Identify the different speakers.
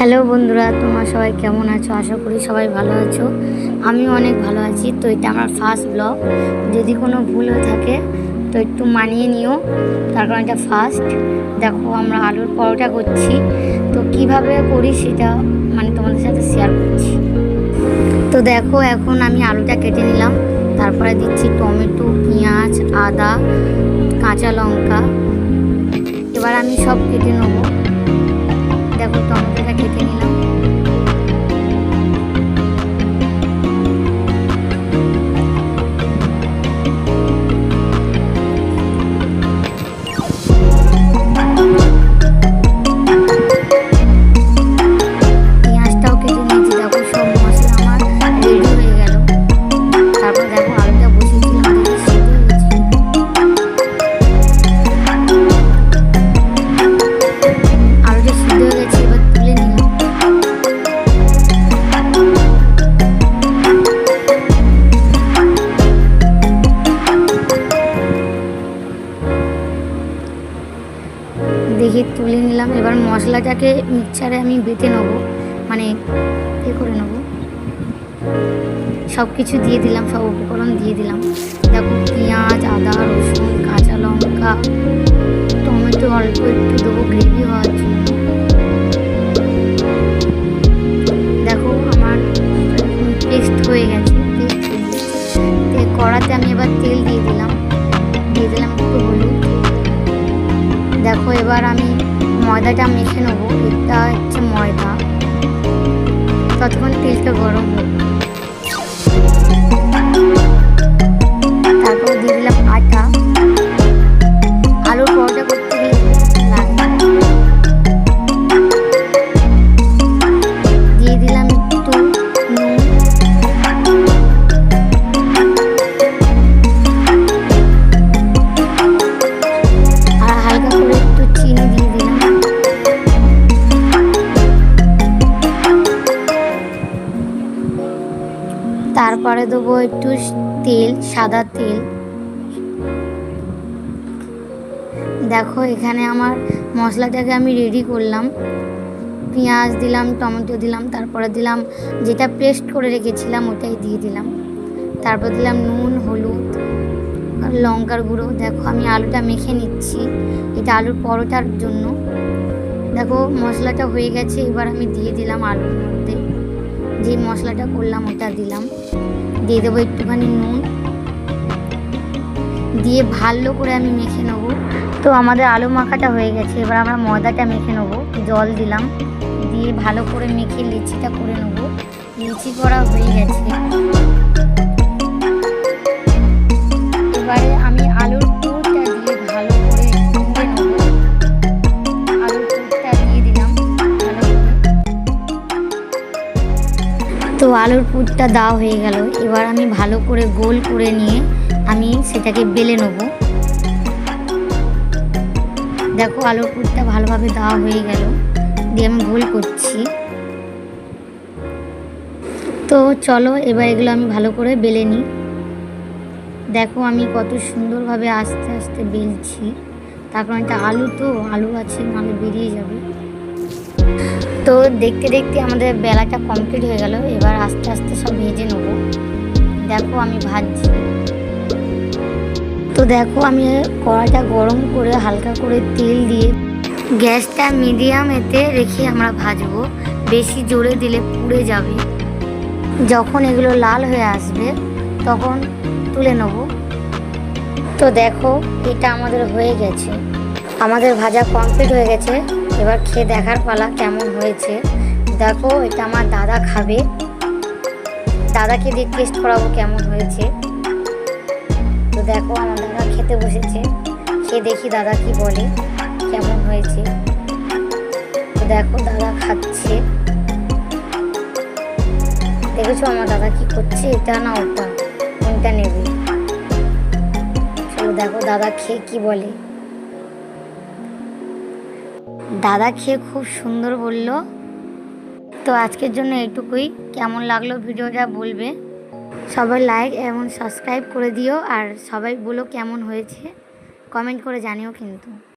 Speaker 1: Hello বন্ধুরা, তোমরা সবাই কেমন আছো? আশা করি সবাই ভালো আছো। আমি অনেক ভালো আছি। তো এটা আমার ফার্স্ট ব্লগ যদি কোনো ভুল হয়ে থাকে, তো একটু মানিয়ে নিও। তার কারণ এটা ফার্স্ট দেখো, আমরা আলুর পরোটা করছি। তো কীভাবে করি সেটা মানে তোমাদের সাথে শেয়ার করছি। তো দেখো, এখন আমি আলুটা কেটে নিলাম। তারপরে দিচ্ছি টমেটো, পেঁয়াজ, আদা, কাঁচা লঙ্কা। এবার আমি সব কেটে নেব। দেখো টমেটোটা কেটে নিলাম মশলাটাকে মিক্সারে আমি বেটে নেব। মানে এ করে নেব। সব কিছু দিয়ে দিলাম, সব উপকরণ দিয়ে দিলাম। দেখো, পেঁয়াজ, আদা, রসুন, কাঁচা লঙ্কা, টমেটো অল্প একটু দেবো গ্রেভি হওয়ার জন্য। দেখো, আমার পেস্ট হয়ে গেছে পেস্ট হয়ে গেছে। কড়াতে আমি এবার তেল দিয়ে দিলাম। দিয়ে দিলাম একটু হলুদ। দেখো, এবার আমি ময়দাটা মেখে নেব এটা হচ্ছে ময়দা। ততক্ষণ তেলটা গরম হোক। তারপরে দেবো একটু তেল, সাদা তেল। দেখো, এখানে আমার মশলাটাকে আমি রেডি করলাম। পেঁয়াজ দিলাম, টমেটো দিলাম, তারপরে দিলাম যেটা পেস্ট করে রেখেছিলাম ওটাই দিয়ে দিলাম। তারপর দিলাম নুন, হলুদ, লঙ্কার গুঁড়ো। দেখো, আমি আলুটা মেখে নিচ্ছি। এটা আলুর পরোটার জন্য। দেখো, মশলাটা হয়ে গেছে, এবার আমি দিয়ে দিলাম আলুর যে মশলাটা করলাম, ওটা দিলাম। দিয়ে দেবো একটুখানি নুন। দিয়ে ভালো করে আমি মেখে নেব। তো আমাদের আলু মাখাটা হয়ে গেছে, এবার আমরা ময়দাটা মেখে নেব। জল দিলাম। দিয়ে ভালো করে মেখে লিচিটা করে নেব। লিচি করা হয়ে গেছে। তো আলুর পুরটা দেওয়া হয়ে গেল। এবার আমি ভালো করে গোল করে নিয়ে আমি সেটাকে বেলে নেব। দেখো আলুর পুরটা ভালোভাবে দেওয়া হয়ে গেল। দিয়ে আমি গোল করছি। তো চলো, এবার এগুলো আমি ভালো করে বেলে নিই। দেখো আমি কত সুন্দরভাবে আস্তে আস্তে বেলছি। তার কারণ আলু তো, আলু আছে নাহলে বেরিয়ে যাবে। তো দেখতে দেখতে আমাদের বেলাটা কমপ্লিট হয়ে গেল। এবার আস্তে আস্তে সব ভেজে নেব। দেখো আমি ভাজছি। তো দেখো আমি কড়াটা গরম করে হালকা করে তেল দিয়ে গ্যাসটা মিডিয়াম এতে রেখে আমরা ভাজবো। বেশি জোরে দিলে পুড়ে যাবে। যখন এগুলো লাল হয়ে আসবে, তখন তুলে নেব। তো দেখো, এটা আমাদের হয়ে গেছে। আমাদের ভাজা কমপ্লিট হয়ে গেছে। এবার খেয়ে দেখার পালা কেমন হয়েছে। দেখো, এটা আমার দাদা খাবে। দাদাকে দিয়ে টেস্ট করাবো কেমন হয়েছে। তো দেখো, আমার দাদা খেতে বসেছে। খেয়ে দেখি দাদা কি বলে, কেমন হয়েছে। তো দেখো, দাদা খাচ্ছে। দেখেছ আমার দাদা কি করছে? এটা না ওটা? কোনটা নেবে? দেখো, দাদা খেয়ে কি বলে? দাদা খেয়ে খুব সুন্দর বলল। তো আজকের জন্য এটুকুই কেমন লাগল ভিডিওটা বলবে? সবাই লাইক এবং সাবস্ক্রাইব করে দিও। আর সবাই বলো কেমন হয়েছে। কমেন্ট করে জানিও কিন্তু।